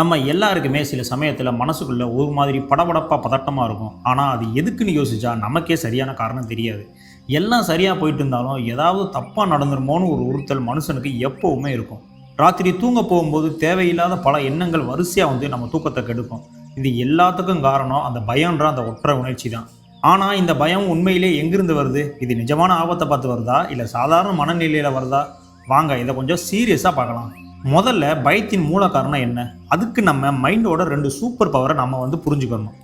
நம்ம எல்லாருக்குமே சில சமயத்தில் மனசுக்குள்ளே ஒரு மாதிரி படபடப்பாக பதட்டமாக இருக்கும். ஆனால் அது எதுக்குன்னு யோசிச்சா நமக்கே சரியான காரணம் தெரியாது. எல்லாம் சரியாக போயிட்டு இருந்தாலும் ஏதாவது தப்பாக நடந்துருமோன்னு ஒரு உறுத்தல் மனுஷனுக்கு எப்போவுமே இருக்கும். ராத்திரி தூங்க போகும்போது தேவையில்லாத பல எண்ணங்கள் வரிசையாக வந்து நம்ம தூக்கத்தை கெடுக்கும். இது எல்லாத்துக்கும் காரணம் அந்த பயம்ன்ற அந்த ஒற்றை உணர்ச்சி தான் ஆனால் இந்த பயம் உண்மையிலே எங்கிருந்து வருது? இது நிஜமான ஆபத்தை பார்த்து வருதா? இல்லை சாதாரண மனநிலையில் வருதா? வாங்க இதை கொஞ்சம் சீரியஸாக பார்க்கலாம். முதல்ல பயத்தின் மூல காரணம் என்ன? அதுக்கு நம்ம மைண்டோட ரெண்டு சூப்பர் பவரை நம்ம வந்து புரிஞ்சுக்கணும்.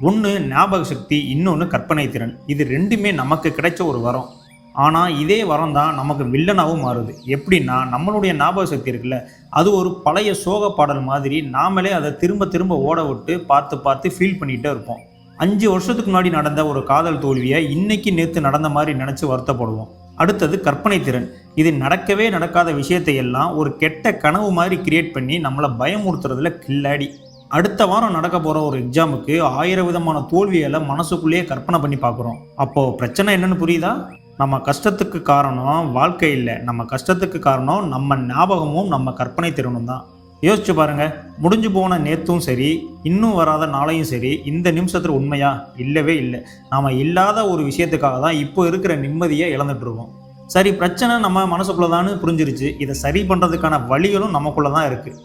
ஒன்று ஞாபக சக்தி இன்னொன்று கற்பனை திறன். இது ரெண்டுமே நமக்கு கிடைச்ச ஒரு வரம். ஆனால் இதே வரம் தான் நமக்கு வில்லனாகவும் மாறுது. எப்படின்னா நம்மளுடைய ஞாபக சக்தி இருக்குல்ல அது ஒரு பழைய சோக பாடல் மாதிரி நாமளே அதை திரும்ப திரும்ப ஓட விட்டு பார்த்து பார்த்து ஃபீல் பண்ணிகிட்டே இருப்போம். அஞ்சு வருஷத்துக்கு முன்னாடி நடந்த ஒரு காதல் தோல்வியை இன்னைக்கு நேற்று நடந்த மாதிரி நினச்சி வருத்தப்படுவோம். அடுத்தது கற்பனை திறன். இது நடக்கவே நடக்காத விஷயத்தை எல்லாம் ஒரு கெட்ட கனவு மாதிரி கிரியேட் பண்ணி நம்மளை பயமுறுத்துறதுல கில்லாடி. அடுத்த வாரம் நடக்க போகிற ஒரு எக்ஸாமுக்கு ஆயிரம் விதமான தோல்விகளை மனசுக்குள்ளேயே கற்பனை பண்ணி பார்க்குறோம். அப்போது பிரச்சனை என்னன்னு புரியுதா? நம்ம கஷ்டத்துக்கு காரணம் வாழ்க்கை இல்லை. நம்ம கஷ்டத்துக்கு காரணம் நம்ம ஞாபகமும் நம்ம கற்பனை திறனும் தான் யோசிச்சு பாருங்க. முடிஞ்சு போன நேத்தும் சரி இன்னும் வராத நாளையும் சரி இந்த நிமிஷத்தில் உண்மையா? இல்லவே இல்லை. நாம் இல்லாத ஒரு விஷயத்துக்காக தான் இப்போ இருக்கிற நிம்மதியை இழந்துட்டுருக்கோம் சரி பிரச்சனை நம்ம மனசுக்குள்ளதான்னு புரிஞ்சிருச்சு. இதை சரி பண்ணுறதுக்கான வழிகளும் நமக்குள்ளே தான் இருக்குது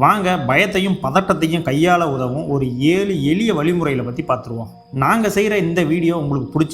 வாங்க பயத்தையும் பதட்டத்தையும் கையாள உதவும் ஒரு ஏழு எளிய வழிமுறைகளை பற்றி பார்த்துருவோம். நாங்கள் செய்கிற இந்த வீடியோ உங்களுக்கு பிடிச்சி